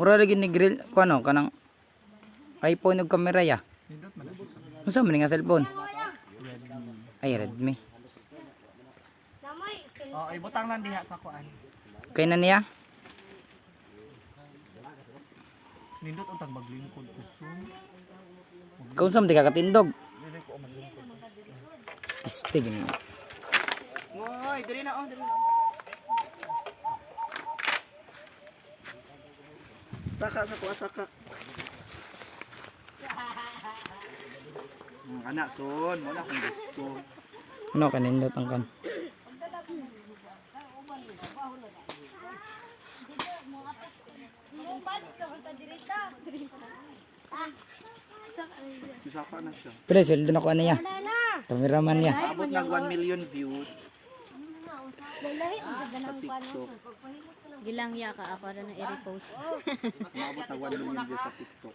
Mura lagi ni grill ko ano kanang iPhone ug kamera ya. Unsa man nga cellphone? Ay Redmi. Oh, ibutang lang diha sa kuan. Kay na niya? Nindot untag maglingkod kusog. Kung sa di ka katindog. Istig ni. Ngoy, diri na oh, diri na. Saka sa kuha saka. Hmm, anak son, mo na kung gusto. Ano kanindot ang kan? Saka na siya. Pila sweldo na ko ano niya? Kameraman niya. Abot nag 1 million views sa TikTok. Gilang ya ka ako na i-repost. 1 million views sa TikTok.